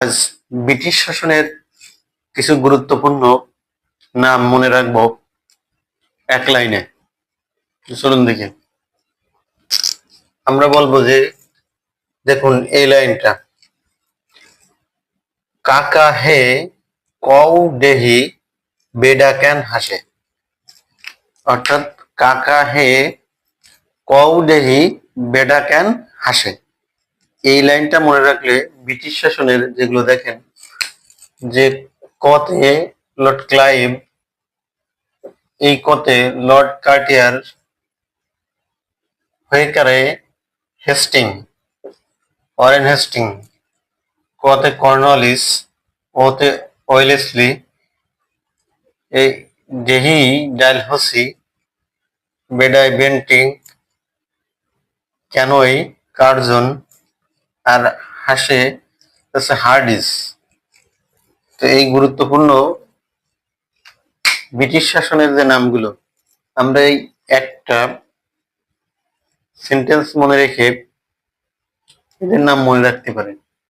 আজ ব্রিটিশ শাসনের কিছু গুরুত্বপূর্ণ নাম মনে রাখব এক লাইনে। চলুন দেখি। আমরা বলব যে, দেখুন এই লাইনটা। কাকা হে কউ দেহি, বেডা ক্যান হাসে? অর্থাৎ কাকা হে কউ দেহি, বেডা ক্যান হাসে? এই লাইনটা মনে রাখলে ব্রিটিশ শাসনের যেগুলো দেখেন, যে কতে লর্ড ক্লাইভ, এই কতে লর্ড কার্টিয়ার হয়েকারে হেস্টিং অরেন হেস্টিং, কতে কর্নওয়ালিস ওতে ওয়েলেসলি এই ডেহি ডালহসি, বেডাই বেন্টিং ক্যানোই কার্জন আর হাসে হচ্ছে হার্ডিস। তো এই গুরুত্বপূর্ণ ব্রিটিশ শাসনের যে নামগুলো, আমরা এই একটা সেন্টেন্স মনে রেখে এদের নাম মনে রাখতে পারি।